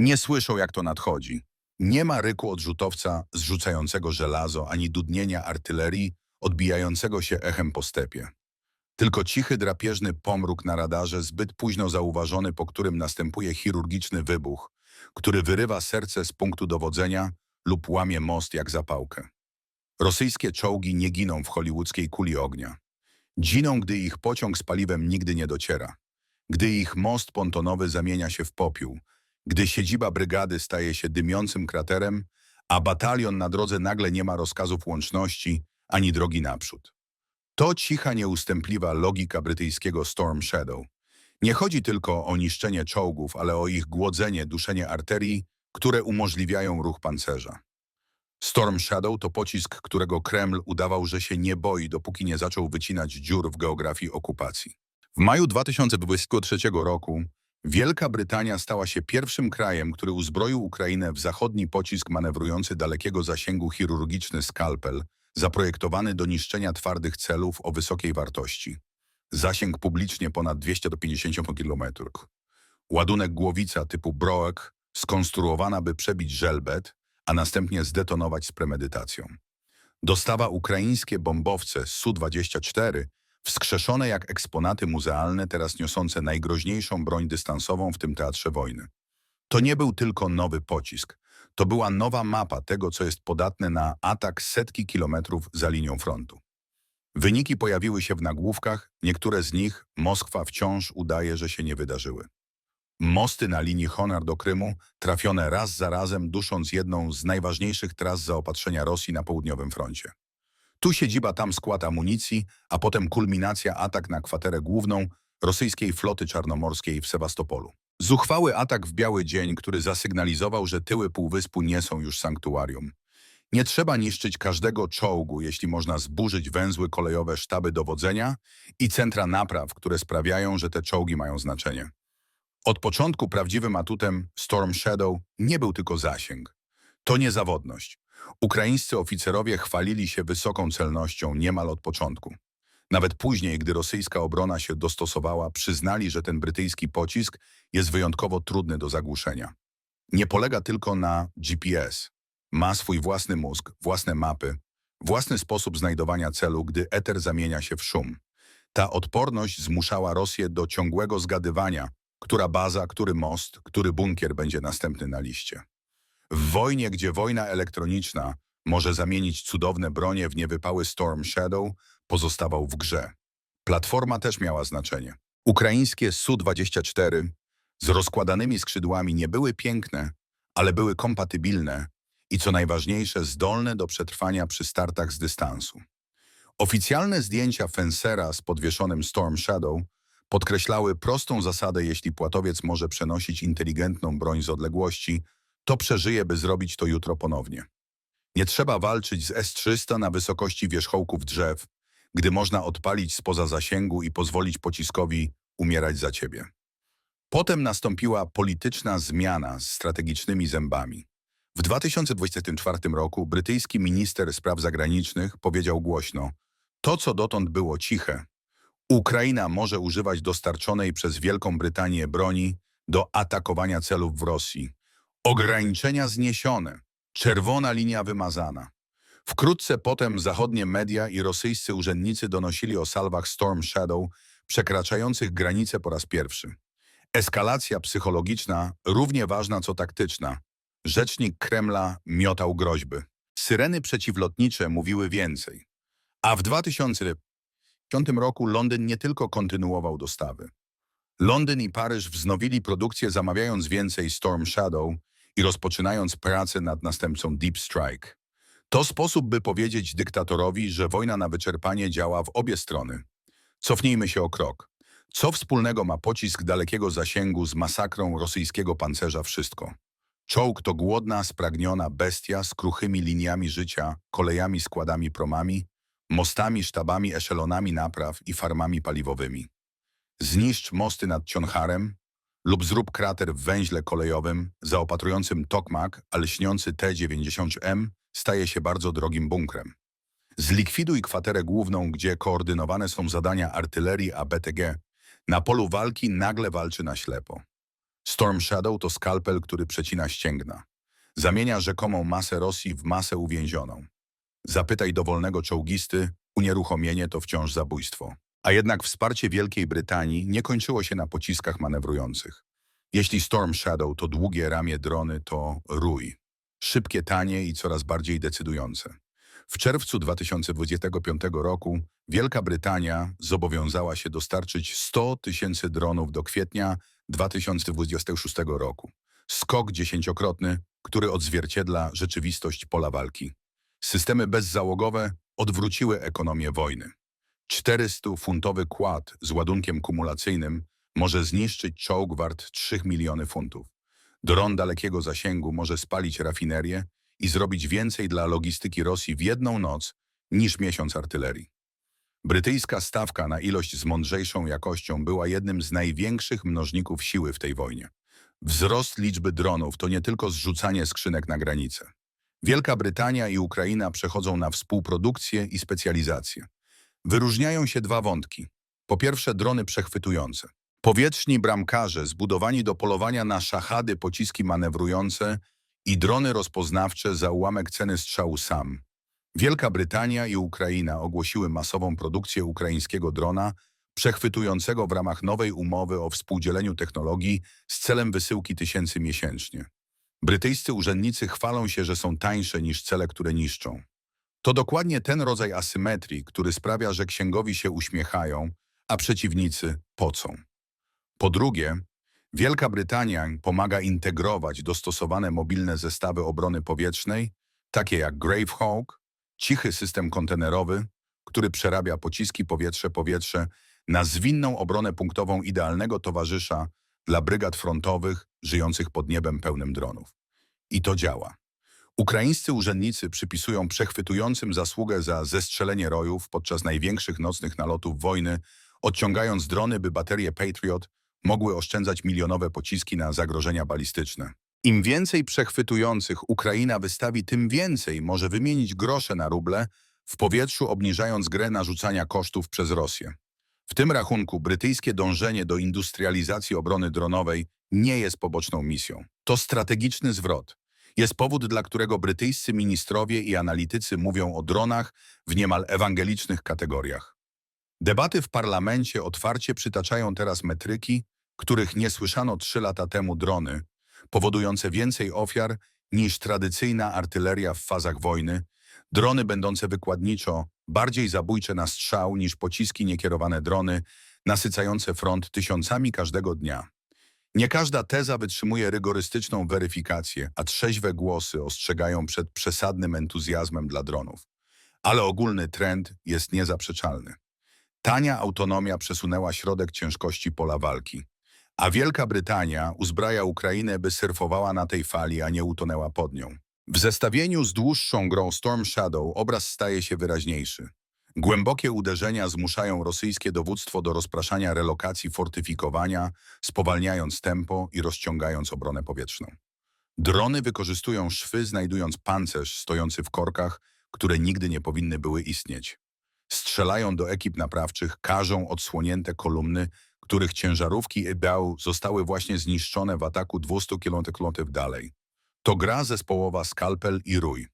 Nie słyszą, jak to nadchodzi. Nie ma ryku odrzutowca zrzucającego żelazo, ani dudnienia artylerii odbijającego się echem po stepie. Tylko cichy, drapieżny pomruk na radarze, zbyt późno zauważony, po którym następuje chirurgiczny wybuch, który wyrywa serce z punktu dowodzenia lub łamie most jak zapałkę. Rosyjskie czołgi nie giną w hollywoodzkiej kuli ognia. Giną, gdy ich pociąg z paliwem nigdy nie dociera. Gdy ich most pontonowy zamienia się w popiół. Gdy siedziba brygady staje się dymiącym kraterem, a batalion na drodze nagle nie ma rozkazów łączności ani drogi naprzód. To cicha, nieustępliwa logika brytyjskiego Storm Shadow. Nie chodzi tylko o niszczenie czołgów, ale o ich głodzenie, duszenie arterii, które umożliwiają ruch pancerza. Storm Shadow to pocisk, którego Kreml udawał, że się nie boi, dopóki nie zaczął wycinać dziur w geografii okupacji. W maju 2023 roku Wielka Brytania stała się pierwszym krajem, który uzbroił Ukrainę w zachodni pocisk manewrujący dalekiego zasięgu chirurgiczny skalpel, zaprojektowany do niszczenia twardych celów o wysokiej wartości. Zasięg publicznie ponad 250 km. Ładunek głowica typu Broek skonstruowana, by przebić żelbet, a następnie zdetonować z premedytacją. Dostawa ukraińskie bombowce Su-24, wskrzeszone jak eksponaty muzealne, teraz niosące najgroźniejszą broń dystansową w tym teatrze wojny. To nie był tylko nowy pocisk, to była nowa mapa tego, co jest podatne na atak setki kilometrów za linią frontu. Wyniki pojawiły się w nagłówkach, niektóre z nich Moskwa wciąż udaje, że się nie wydarzyły. Mosty na linii Honor do Krymu, trafione raz za razem, dusząc jedną z najważniejszych tras zaopatrzenia Rosji na południowym froncie. Tu siedziba, tam skład amunicji, a potem kulminacja atak na kwaterę główną rosyjskiej floty czarnomorskiej w Sewastopolu. Zuchwały atak w biały dzień, który zasygnalizował, że tyły półwyspu nie są już sanktuarium. Nie trzeba niszczyć każdego czołgu, jeśli można zburzyć węzły kolejowe sztaby dowodzenia i centra napraw, które sprawiają, że te czołgi mają znaczenie. Od początku prawdziwym atutem Storm Shadow nie był tylko zasięg. To niezawodność. Ukraińscy oficerowie chwalili się wysoką celnością niemal od początku. Nawet później, gdy rosyjska obrona się dostosowała, przyznali, że ten brytyjski pocisk jest wyjątkowo trudny do zagłuszenia. Nie polega tylko na GPS. Ma swój własny mózg, własne mapy, własny sposób znajdowania celu, gdy eter zamienia się w szum. Ta odporność zmuszała Rosję do ciągłego zgadywania, która baza, który most, który bunkier będzie następny na liście. W wojnie, gdzie wojna elektroniczna może zamienić cudowne bronie w niewypały Storm Shadow, pozostawał w grze. Platforma też miała znaczenie. Ukraińskie Su-24 z rozkładanymi skrzydłami nie były piękne, ale były kompatybilne i co najważniejsze zdolne do przetrwania przy startach z dystansu. Oficjalne zdjęcia Fencera z podwieszonym Storm Shadow podkreślały prostą zasadę, jeśli płatowiec może przenosić inteligentną broń z odległości, to przeżyje, by zrobić to jutro ponownie. Nie trzeba walczyć z S-300 na wysokości wierzchołków drzew, gdy można odpalić spoza zasięgu i pozwolić pociskowi umierać za ciebie. Potem nastąpiła polityczna zmiana z strategicznymi zębami. W 2024 roku brytyjski minister spraw zagranicznych powiedział głośno to, co dotąd było ciche, Ukraina może używać dostarczonej przez Wielką Brytanię broni do atakowania celów w Rosji. Ograniczenia zniesione. Czerwona linia wymazana. Wkrótce potem zachodnie media i rosyjscy urzędnicy donosili o salwach Storm Shadow przekraczających granice po raz pierwszy. Eskalacja psychologiczna równie ważna co taktyczna. Rzecznik Kremla miotał groźby. Syreny przeciwlotnicze mówiły więcej. A w 2005 roku Londyn nie tylko kontynuował dostawy. Londyn i Paryż wznowili produkcję zamawiając więcej Storm Shadow i rozpoczynając pracę nad następcą Deep Strike. To sposób, by powiedzieć dyktatorowi, że wojna na wyczerpanie działa w obie strony. Cofnijmy się o krok. Co wspólnego ma pocisk dalekiego zasięgu z masakrą rosyjskiego pancerza wszystko? Czołg to głodna, spragniona bestia z kruchymi liniami życia, kolejami, składami, promami, mostami, sztabami, eszelonami napraw i farmami paliwowymi. Zniszcz mosty nad Cioncharem lub zrób krater w węźle kolejowym zaopatrującym Tokmak, a lśniący T-90M staje się bardzo drogim bunkrem. Zlikwiduj kwaterę główną, gdzie koordynowane są zadania artylerii, a BTG na polu walki nagle walczy na ślepo. Storm Shadow to skalpel, który przecina ścięgna. Zamienia rzekomą masę Rosji w masę uwięzioną. Zapytaj dowolnego czołgisty, unieruchomienie to wciąż zabójstwo. A jednak wsparcie Wielkiej Brytanii nie kończyło się na pociskach manewrujących. Jeśli Storm Shadow to długie ramię drony, to rój. Szybkie, tanie i coraz bardziej decydujące. W czerwcu 2025 roku Wielka Brytania zobowiązała się dostarczyć 100 tysięcy dronów do kwietnia 2026 roku. Skok dziesięciokrotny, który odzwierciedla rzeczywistość pola walki. Systemy bezzałogowe odwróciły ekonomię wojny. 400-funtowy kład z ładunkiem kumulacyjnym może zniszczyć czołg wart 3 miliony funtów. Dron dalekiego zasięgu może spalić rafinerię i zrobić więcej dla logistyki Rosji w jedną noc niż miesiąc artylerii. Brytyjska stawka na ilość z mądrzejszą jakością była jednym z największych mnożników siły w tej wojnie. Wzrost liczby dronów to nie tylko zrzucanie skrzynek na granicę. Wielka Brytania i Ukraina przechodzą na współprodukcję i specjalizację. Wyróżniają się dwa wątki. Po pierwsze drony przechwytujące. Powietrzni bramkarze zbudowani do polowania na szachady pociski manewrujące i drony rozpoznawcze za ułamek ceny strzału SAM. Wielka Brytania i Ukraina ogłosiły masową produkcję ukraińskiego drona przechwytującego w ramach nowej umowy o współdzieleniu technologii z celem wysyłki tysięcy miesięcznie. Brytyjscy urzędnicy chwalą się, że są tańsze niż cele, które niszczą. To dokładnie ten rodzaj asymetrii, który sprawia, że księgowi się uśmiechają, a przeciwnicy pocą. Po drugie, Wielka Brytania pomaga integrować dostosowane mobilne zestawy obrony powietrznej, takie jak Gravehawk, cichy system kontenerowy, który przerabia pociski powietrze-powietrze na zwinną obronę punktową idealnego towarzysza dla brygad frontowych żyjących pod niebem pełnym dronów. I to działa. Ukraińscy urzędnicy przypisują przechwytującym zasługę za zestrzelenie rojów podczas największych nocnych nalotów wojny, odciągając drony, by baterie Patriot mogły oszczędzać milionowe pociski na zagrożenia balistyczne. Im więcej przechwytujących Ukraina wystawi, tym więcej może wymienić grosze na ruble, w powietrzu obniżając grę narzucania kosztów przez Rosję. W tym rachunku brytyjskie dążenie do industrializacji obrony dronowej nie jest poboczną misją. To strategiczny zwrot. Jest powód, dla którego brytyjscy ministrowie i analitycy mówią o dronach w niemal ewangelicznych kategoriach. Debaty w parlamencie otwarcie przytaczają teraz metryki, których nie słyszano trzy lata temu drony, powodujące więcej ofiar niż tradycyjna artyleria w fazach wojny, drony będące wykładniczo bardziej zabójcze na strzał niż pociski niekierowane drony, nasycające front tysiącami każdego dnia. Nie każda teza wytrzymuje rygorystyczną weryfikację, a trzeźwe głosy ostrzegają przed przesadnym entuzjazmem dla dronów. Ale ogólny trend jest niezaprzeczalny. Tania autonomia przesunęła środek ciężkości pola walki, a Wielka Brytania uzbraja Ukrainę, by surfowała na tej fali, a nie utonęła pod nią. W zestawieniu z dłuższą grą Storm Shadow obraz staje się wyraźniejszy. Głębokie uderzenia zmuszają rosyjskie dowództwo do rozpraszania relokacji fortyfikowania, spowalniając tempo i rozciągając obronę powietrzną. Drony wykorzystują szwy, znajdując pancerz stojący w korkach, które nigdy nie powinny były istnieć. Strzelają do ekip naprawczych, każą odsłonięte kolumny, których ciężarówki EBAU zostały właśnie zniszczone w ataku 200 km dalej. To gra zespołowa Skalpel i Rój.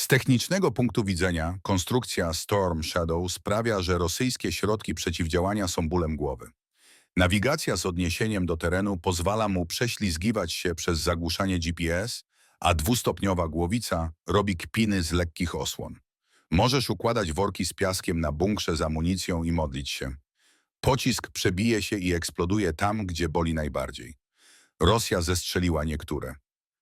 Z technicznego punktu widzenia konstrukcja Storm Shadow sprawia, że rosyjskie środki przeciwdziałania są bólem głowy. Nawigacja z odniesieniem do terenu pozwala mu prześlizgiwać się przez zagłuszanie GPS, a dwustopniowa głowica robi kpiny z lekkich osłon. Możesz układać worki z piaskiem na bunkrze z amunicją i modlić się. Pocisk przebije się i eksploduje tam, gdzie boli najbardziej. Rosja zestrzeliła niektóre.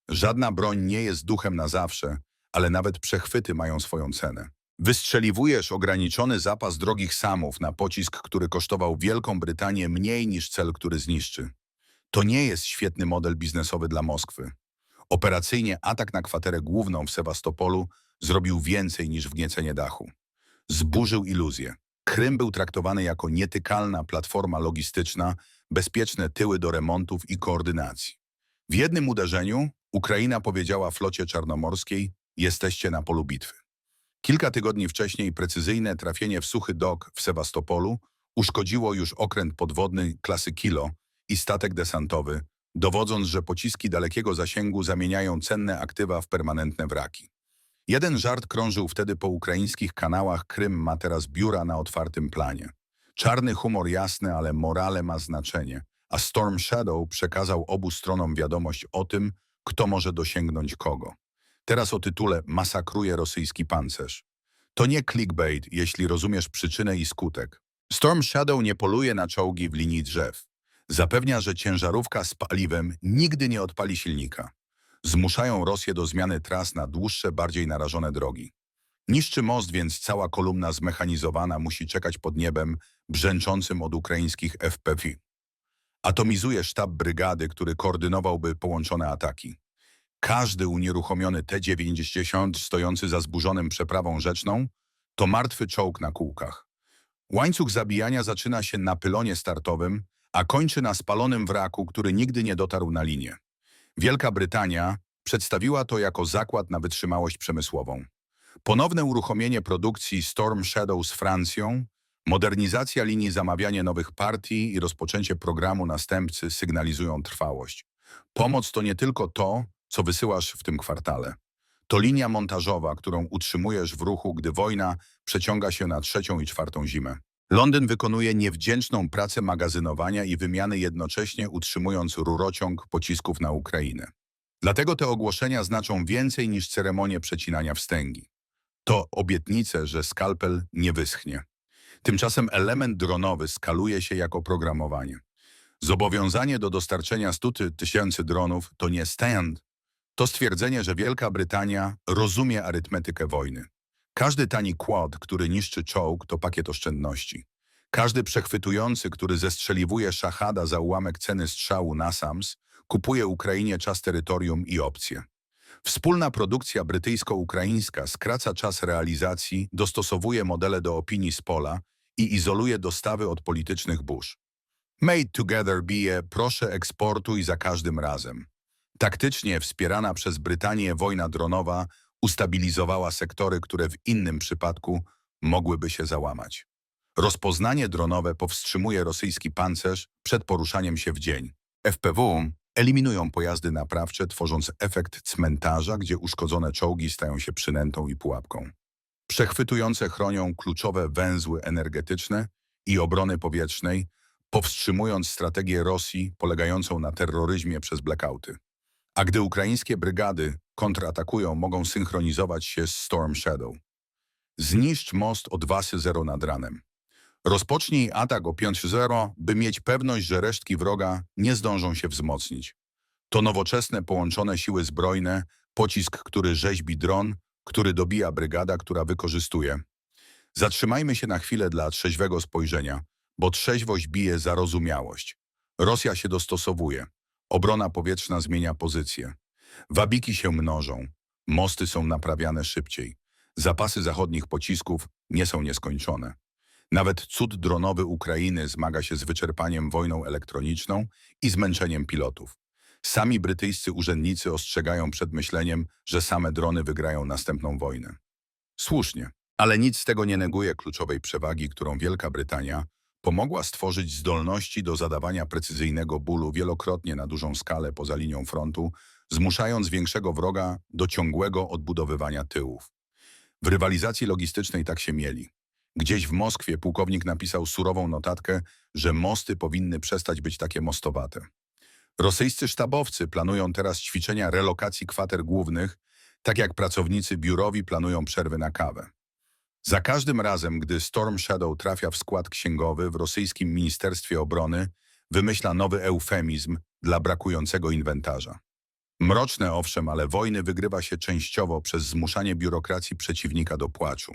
Żadna broń nie jest duchem na zawsze, ale nawet przechwyty mają swoją cenę. Wystrzeliwujesz ograniczony zapas drogich samów na pocisk, który kosztował Wielką Brytanię mniej niż cel, który zniszczy. To nie jest świetny model biznesowy dla Moskwy. Operacyjnie atak na kwaterę główną w Sewastopolu zrobił więcej niż wgniecenie dachu. Zburzył iluzję. Krym był traktowany jako nietykalna platforma logistyczna, bezpieczne tyły do remontów i koordynacji. W jednym uderzeniu Ukraina powiedziała flocie czarnomorskiej, jesteście na polu bitwy. Kilka tygodni wcześniej precyzyjne trafienie w suchy dok w Sewastopolu uszkodziło już okręt podwodny klasy Kilo i statek desantowy dowodząc, że pociski dalekiego zasięgu zamieniają cenne aktywa w permanentne wraki. Jeden żart krążył wtedy po ukraińskich kanałach Krym ma teraz biura na otwartym planie. Czarny humor jasny, ale morale ma znaczenie, a Storm Shadow przekazał obu stronom wiadomość o tym, kto może dosięgnąć kogo. Teraz o tytule Masakruje rosyjski pancerz. To nie clickbait, jeśli rozumiesz przyczynę i skutek. Storm Shadow nie poluje na czołgi w linii drzew. Zapewnia, że ciężarówka z paliwem nigdy nie odpali silnika. Zmuszają Rosję do zmiany tras na dłuższe, bardziej narażone drogi. Niszczy most, więc cała kolumna zmechanizowana musi czekać pod niebem brzęczącym od ukraińskich FPV. Atomizuje sztab brygady, który koordynowałby połączone ataki. Każdy unieruchomiony T-90 stojący za zburzonym przeprawą rzeczną to martwy czołg na kółkach. Łańcuch zabijania zaczyna się na pylonie startowym, a kończy na spalonym wraku, który nigdy nie dotarł na linię. Wielka Brytania przedstawiła to jako zakład na wytrzymałość przemysłową. Ponowne uruchomienie produkcji Storm Shadow z Francją, modernizacja linii zamawianie nowych partii i rozpoczęcie programu następcy sygnalizują trwałość. Pomoc to nie tylko to, co wysyłasz w tym kwartale. To linia montażowa, którą utrzymujesz w ruchu, gdy wojna przeciąga się na trzecią i czwartą zimę. Londyn wykonuje niewdzięczną pracę magazynowania i wymiany jednocześnie utrzymując rurociąg pocisków na Ukrainę. Dlatego te ogłoszenia znaczą więcej niż ceremonie przecinania wstęgi. To obietnice, że skalpel nie wyschnie. Tymczasem element dronowy skaluje się jako programowanie. Zobowiązanie do dostarczenia 100 tysięcy dronów to nie stand, to stwierdzenie, że Wielka Brytania rozumie arytmetykę wojny. Każdy tani quad, który niszczy czołg, to pakiet oszczędności. Każdy przechwytujący, który zestrzeliwuje szachada za ułamek ceny strzału NASAMS, kupuje Ukrainie czas terytorium i opcje. Wspólna produkcja brytyjsko-ukraińska skraca czas realizacji, dostosowuje modele do opinii z pola i izoluje dostawy od politycznych burz. Made together bije, proszę eksportuj za każdym razem. Taktycznie wspierana przez Brytanię wojna dronowa ustabilizowała sektory, które w innym przypadku mogłyby się załamać. Rozpoznanie dronowe powstrzymuje rosyjski pancerz przed poruszaniem się w dzień. FPW eliminują pojazdy naprawcze, tworząc efekt cmentarza, gdzie uszkodzone czołgi stają się przynętą i pułapką. Przechwytujące chronią kluczowe węzły energetyczne i obrony powietrznej, powstrzymując strategię Rosji polegającą na terroryzmie przez blackouty. A gdy ukraińskie brygady kontratakują, mogą synchronizować się z Storm Shadow. Zniszcz most o 2-0 nad ranem. Rozpocznij atak o 5-0, by mieć pewność, że resztki wroga nie zdążą się wzmocnić. To nowoczesne połączone siły zbrojne, pocisk, który rzeźbi dron, który dobija brygada, która wykorzystuje. Zatrzymajmy się na chwilę dla trzeźwego spojrzenia, bo trzeźwość bije zarozumiałość. Rosja się dostosowuje. Obrona powietrzna zmienia pozycję. Wabiki się mnożą. Mosty są naprawiane szybciej. Zapasy zachodnich pocisków nie są nieskończone. Nawet cud dronowy Ukrainy zmaga się z wyczerpaniem wojną elektroniczną i zmęczeniem pilotów. Sami brytyjscy urzędnicy ostrzegają przed myśleniem, że same drony wygrają następną wojnę. Słusznie, ale nic z tego nie neguje kluczowej przewagi, którą Wielka Brytania pomogła stworzyć zdolności do zadawania precyzyjnego bólu wielokrotnie na dużą skalę poza linią frontu, zmuszając większego wroga do ciągłego odbudowywania tyłów. W rywalizacji logistycznej tak się mieli. Gdzieś w Moskwie pułkownik napisał surową notatkę, że mosty powinny przestać być takie mostowate. Rosyjscy sztabowcy planują teraz ćwiczenia relokacji kwater głównych, tak jak pracownicy biurowi planują przerwy na kawę. Za każdym razem, gdy Storm Shadow trafia w skład księgowy w rosyjskim Ministerstwie Obrony, wymyśla nowy eufemizm dla brakującego inwentarza. Mroczne owszem, ale wojny wygrywa się częściowo przez zmuszanie biurokracji przeciwnika do płaczu.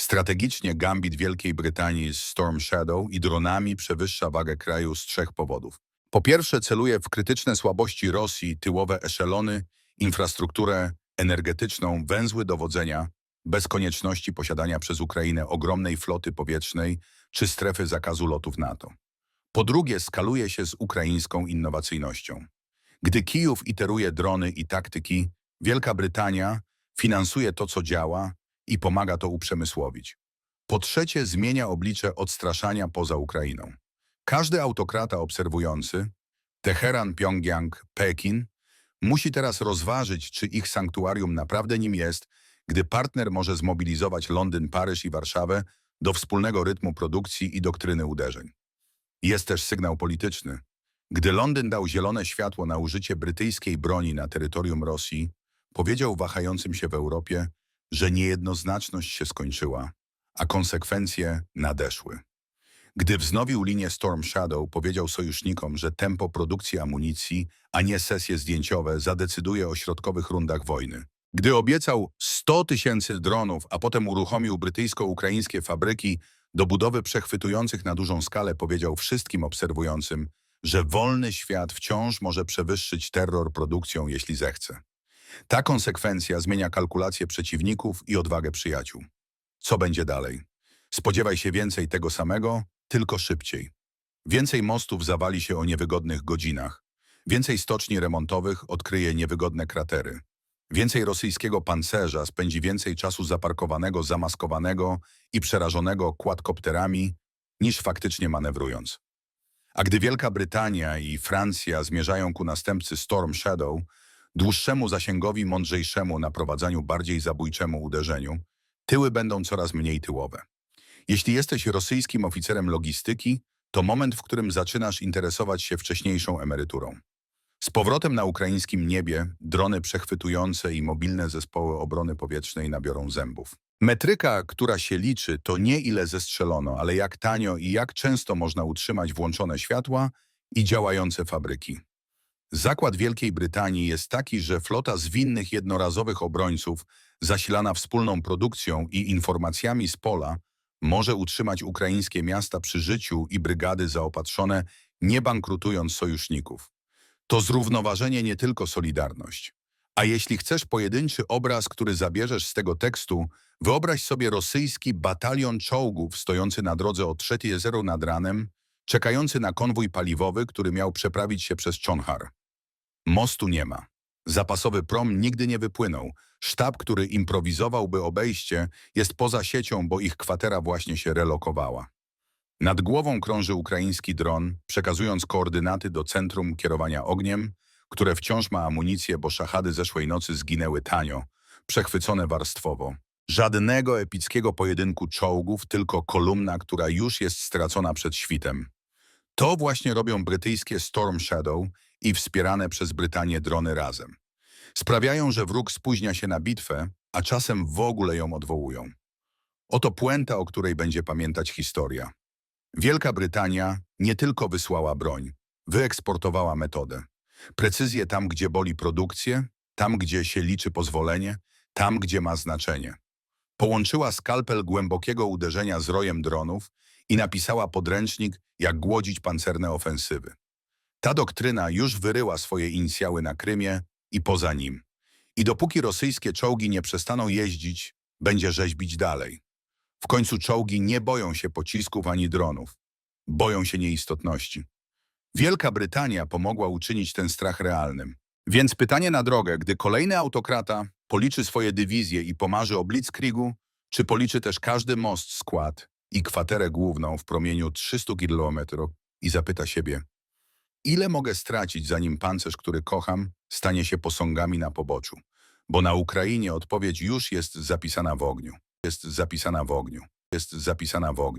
Strategicznie gambit Wielkiej Brytanii z Storm Shadow i dronami przewyższa wagę kraju z trzech powodów. Po pierwsze celuje w krytyczne słabości Rosji, tyłowe eszelony, infrastrukturę energetyczną, węzły dowodzenia, bez konieczności posiadania przez Ukrainę ogromnej floty powietrznej czy strefy zakazu lotów NATO. Po drugie skaluje się z ukraińską innowacyjnością. Gdy Kijów iteruje drony i taktyki, Wielka Brytania finansuje to, co działa i pomaga to uprzemysłowić. Po trzecie zmienia oblicze odstraszania poza Ukrainą. Każdy autokrata obserwujący, Teheran, Pjongjang, Pekin musi teraz rozważyć, czy ich sanktuarium naprawdę nim jest, gdy partner może zmobilizować Londyn, Paryż i Warszawę do wspólnego rytmu produkcji i doktryny uderzeń. Jest też sygnał polityczny. Gdy Londyn dał zielone światło na użycie brytyjskiej broni na terytorium Rosji, powiedział wahającym się w Europie, że niejednoznaczność się skończyła, a konsekwencje nadeszły. Gdy wznowił linię Storm Shadow, powiedział sojusznikom, że tempo produkcji amunicji, a nie sesje zdjęciowe, zadecyduje o środkowych rundach wojny. Gdy obiecał 100 tysięcy dronów, a potem uruchomił brytyjsko-ukraińskie fabryki do budowy przechwytujących na dużą skalę, powiedział wszystkim obserwującym, że wolny świat wciąż może przewyższyć terror produkcją, jeśli zechce. Ta konsekwencja zmienia kalkulacje przeciwników i odwagę przyjaciół. Co będzie dalej? Spodziewaj się więcej tego samego, tylko szybciej. Więcej mostów zawali się o niewygodnych godzinach. Więcej stoczni remontowych odkryje niewygodne kratery. Więcej rosyjskiego pancerza spędzi więcej czasu zaparkowanego, zamaskowanego i przerażonego quadkopterami, niż faktycznie manewrując. A gdy Wielka Brytania i Francja zmierzają ku następcy Storm Shadow, dłuższemu zasięgowi, mądrzejszemu naprowadzaniu bardziej zabójczemu uderzeniu, tyły będą coraz mniej tyłowe. Jeśli jesteś rosyjskim oficerem logistyki, to moment, w którym zaczynasz interesować się wcześniejszą emeryturą. Z powrotem na ukraińskim niebie drony przechwytujące i mobilne zespoły obrony powietrznej nabiorą zębów. Metryka, która się liczy, to nie ile zestrzelono, ale jak tanio i jak często można utrzymać włączone światła i działające fabryki. Zakład Wielkiej Brytanii jest taki, że flota zwinnych jednorazowych obrońców, zasilana wspólną produkcją i informacjami z pola, może utrzymać ukraińskie miasta przy życiu i brygady zaopatrzone, nie bankrutując sojuszników. To zrównoważenie nie tylko solidarność. A jeśli chcesz pojedynczy obraz, który zabierzesz z tego tekstu, wyobraź sobie rosyjski batalion czołgów stojący na drodze o 3.0 nad ranem, czekający na konwój paliwowy, który miał przeprawić się przez Czonhar. Mostu nie ma. Zapasowy prom nigdy nie wypłynął. Sztab, który improwizowałby obejście, jest poza siecią, bo ich kwatera właśnie się relokowała. Nad głową krąży ukraiński dron, przekazując koordynaty do centrum kierowania ogniem, które wciąż ma amunicję, bo szachady zeszłej nocy zginęły tanio, przechwycone warstwowo. Żadnego epickiego pojedynku czołgów, tylko kolumna, która już jest stracona przed świtem. To właśnie robią brytyjskie Storm Shadow i wspierane przez Brytanię drony razem. Sprawiają, że wróg spóźnia się na bitwę, a czasem w ogóle ją odwołują. Oto puenta, o której będzie pamiętać historia. Wielka Brytania nie tylko wysłała broń, wyeksportowała metodę. Precyzję tam, gdzie boli produkcję, tam, gdzie się liczy pozwolenie, tam, gdzie ma znaczenie. Połączyła skalpel głębokiego uderzenia z rojem dronów i napisała podręcznik, jak głodzić pancerne ofensywy. Ta doktryna już wyryła swoje inicjały na Krymie i poza nim. I dopóki rosyjskie czołgi nie przestaną jeździć, będzie rzeźbić dalej. W końcu czołgi nie boją się pocisków ani dronów. Boją się nieistotności. Wielka Brytania pomogła uczynić ten strach realnym. Więc pytanie na drogę, gdy kolejny autokrata policzy swoje dywizje i pomarzy o Blitzkriegu, czy policzy też każdy most, skład i kwaterę główną w promieniu 300 km i zapyta siebie, ile mogę stracić, zanim pancerz, który kocham, stanie się posągami na poboczu? Bo na Ukrainie odpowiedź już jest zapisana w ogniu. Jest zapisana w ogniu. Jest zapisana w ogniu.